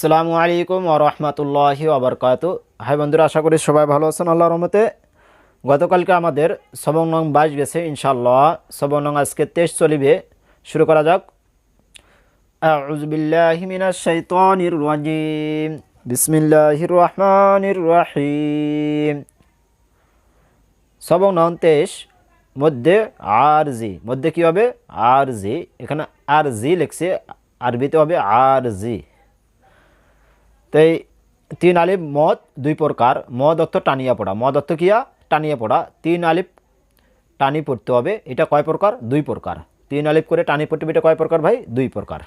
আসসালামু আলাইকুম ওরহমতুল্লাহি ওবরকাত হাই বন্ধুরা, আশা করি সবাই ভালো আছেন। আল্লাহ রহমতে গতকালকে আমাদের সবং নং বাইশ গেছে ইনশাল্লাহ সবং নং আজকে তেইশ চলিবে। শুরু করা যাক। আউজবিল্লাহিমিনাশাইতানির বিসমিল্লাহির রহমানির রহিম। সবং নং তেইশ, মধ্যে আর জি মধ্যে কী হবে? আর জি এখানে আর জি লিখছে, আরবিতে হবে আর জি তাই তিন আলিফ মদ দুই প্রকার। মদ অর্থ টানিয়া পড়া। মদ অর্থ কিয়া টানিয়া পড়া। তিন আলিফ টানি পড়তে হবে। এটা কয় প্রকার? দুই প্রকার। তিন আলিফ করে টানি পড়তে হবে এটা কয় প্রকার ভাই? দুই প্রকার।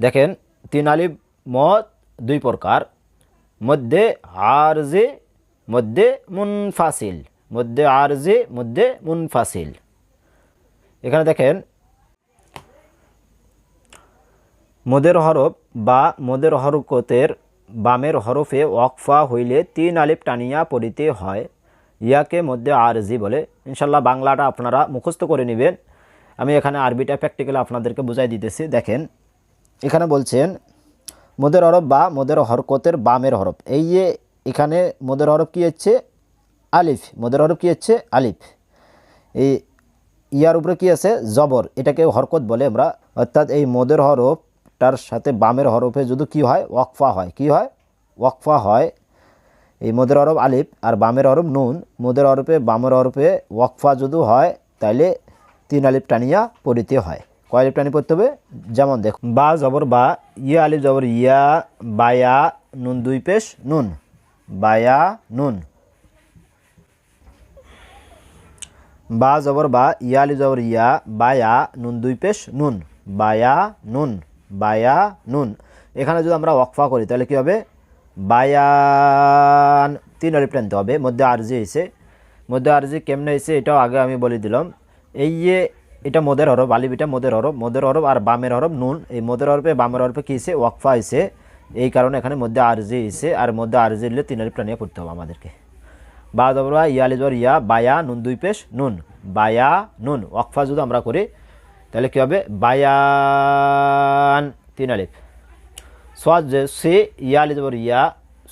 দেখেন, তিন আলিফ মদ দুই প্রকার। মধ্যে আর যে মধ্যে মুনফাসিল। মধ্যে আর যে মধ্যে মুনফাসিল। এখানে দেখেন, মদের হরফ বা মদের হরকতের বামের হরফে ওয়াকফা হইলে তিন আলিফ টানিয়া পড়িতে হয়। ইয়াকে মধ্যে আরজি বলে। ইনশাল্লাহ বাংলাটা আপনারা মুখস্থ করে নেবেন। আমি এখানে আরবিটা প্র্যাকটিক্যালি আপনাদেরকে বুঝাই দিতেছি। দেখেন, এখানে বলছেন, মদের হরফ বা মদের হরকতের বামের হরফ। এই যে এখানে মদের হরফ কী হচ্ছে? আলিফ। মদের হরফ কী হচ্ছে? আলিফ। এই ইয়ার উপরে কী আছে? জবর। এটাকে হরকত বলে আমরা। অর্থাৎ এই মদের হরফটার সাথে বামের হরফে যদি কি হয়? ওয়াকফা হয়। কি হয়? ওয়াকফা হয়। এই মদের হরফ আলিফ আর বামের হরফ নুন। মদের হরফে, বামের হরফে ওয়াকফা যদি হয় তাহলে তিন আলিফ টানিয়া পড়িতে হয়। কয় আলিফ টানি পড়তে হবে? যেমন দেখ বা জবর বা, ইয়া আলিফ জবর ইয়া বায়া নুন দুই পেশ, নুন। বায়া নুন। বা জবর বা ইয়ালি জবর ইয়া বায়া নুন দুই পেশ, নুন। বায়া নুন। বায়া নুন। এখানে যদি আমরা ওয়াকফা করি, তাহলে কী হবে? বায়ান। তিন অলিপ টানতে হবে। মধ্যে আরজি হয়েছে মধ্যে আরজি কেমনে হয়েছে এটাও আগে আমি বলে দিলাম। এই যে এটা মদের হরফ, আলিফ এটা মদের হরফ। মদের হরফ আর বামের হরফ নুন। এই মদের হরফে, বামের হরফে কী হয়েছে ওয়াকফা হয়েছে এই কারণে এখানে মধ্যে আরজি হয়েছে আর মধ্যে আরজি হলে তিন অলিপ টানিয়ে পড়তে হবে আমাদেরকে। বা জবরা ইয়ালি জবর ইয়া, বায়া, নুন দুই পেশ, নুন। বায়া, নুন। ওয়াকফা যদি আমরা করি তাহলে কী হবে? বায়ান, তিন আলিফ। সোয়াজ যে সে ইয়ালি জবর ইয়া,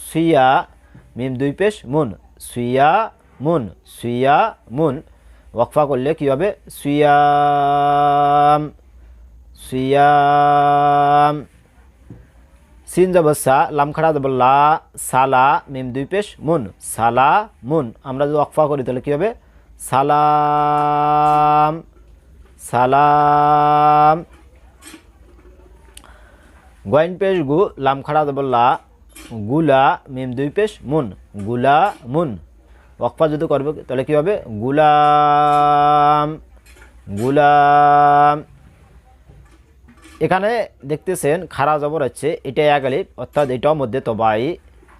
সুইয়া, মিম দুই পেশ, মুন। সুইয়া মুন। সুইয়া, মুন। ওয়াকফা করলে কী হবে? সুয়াম সুয়াম সিন যাব সা, লাম খাড়া যাব লা, সালা, মিম দুই পেশ, মুন। সালা, মুন। আমরা যদি অকফা করি তাহলে কী হবে? সালাম। সালাম। গয়েন পেশ গু, লাম খাড়া যাব লা। গুলা, মিম দুই পেশ মুন। গুলা, মুন। অকফা যদি করবে, তাহলে কী হবে? গুলাম। গুলাম। এখানে দেখতেছেন, খাড়া জবর আছে এটা এক অর্থাৎ এটাও মধ্যে তবাই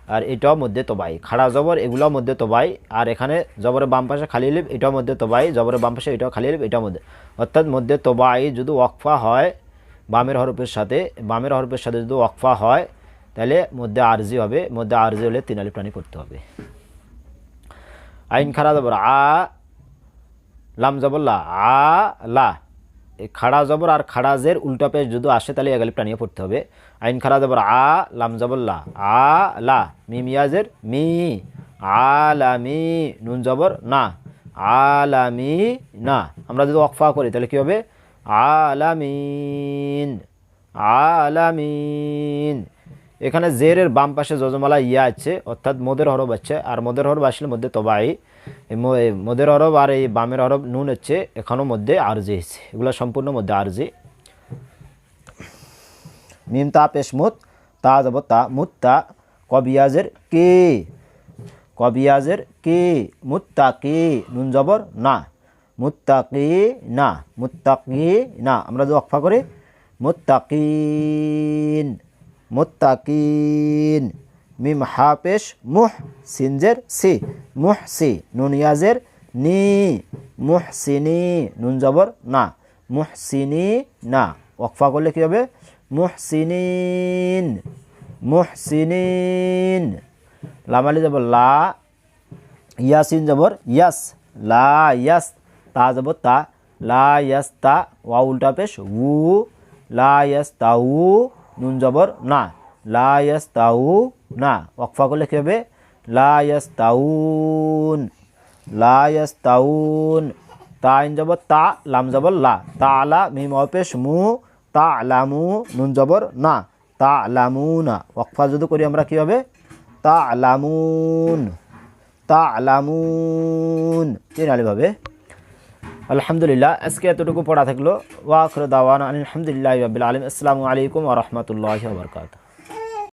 আর এটাও মধ্যে তোবাই। খাড়া জবর এগুলোর মধ্যে তোবাই। আর এখানে জবরের বাম পাশে খালি লিপ, এটাও মধ্যে তোবাই। জবরের বাম পাশে এটাও খালি লিপ, এটাও মধ্যে। অর্থাৎ মধ্যে তবাই যদি ওয়াকফা হয় বামের হরফের সাথে, বামের হরফের সাথে যদি ওয়াকফা হয়, তাহলে মধ্যে আরজি হবে। মধ্যে আরজি হলে তিন টানি করতে হবে। আইন খাড়া জবর, আ, লাম জবল্লা আ, লা। খাড়া জবর আর খাড়া জের, উল্টা পেজ যদি আসে তাহলে এগালিপ টানিয়ে পড়তে হবে। আইন খাড়া জবর আ, লাম জবল্লা আ, লা। Me মিয়াজের me. আলামি নুন জবর, না। আলামি না। আমরা যদি অকফা করি তাহলে কী হবে? আলামিন আলামিন এখানে জেরের বাম পাশে যজমালা ইয়া আছে, অর্থাৎ মদের হরব আছে, আর মদের হরব আসলে মধ্যে তবাই। মদের অরব আর এই বামের হরব নুন হচ্ছে এখানেও মধ্যে আরজি হচ্ছে এগুলো সম্পূর্ণ মধ্যে আরজি। মিম তা পেশ মুত, তা যাব তা মুত তা কবিয়াজের কে? কবিয়াজের কে? মুত্তাকি নুন জবর না। মুত্তাকি না? মুত্তাকি না? আমরা যদি অকফা করি মুত্তাকিন মুত্তাকিন মিম হাফেশ মুহ সিনজের সি। মুহ সি নুন ইয়াজের নি। মুহসিনি নুন জবর না। মুহসিনি না। ওকফা করলে কী হবে? মুহসিনিন। মুহসিনিন। লামালি যাব লা। ইয়াসিন জবর ইয়াস। লা ইয়াস। তা যাব তা। লা ইয়াস তা। ওয়া উল্টা পেশ। উ। লা ইয়াস তা উ। নুন জবর না। লা ইয়াস তাউ না, ওয়াকফা করলে কী হবে? লা ইয়াস তাউন লা ইয়াস তাউন তা আইন জবর তা, লাম জবর লা, তা আলা মিম অপেশ মু, তা আলামু নুন জবর না, তা আলামু না। ওয়াকফা যদি করি আমরা কী হবে? তা আলামুন তা আলামুন তিন আলিফ হবে। আলহামদুলিল্লাহ, আজকে এতটুকু পড়া থাকল। ওয়াখর দাওয়ান আলহামদুলিল্লাহ রবিল আলম আসসালামু আলাইকুম ওরহমতুল্লাহ বরকাত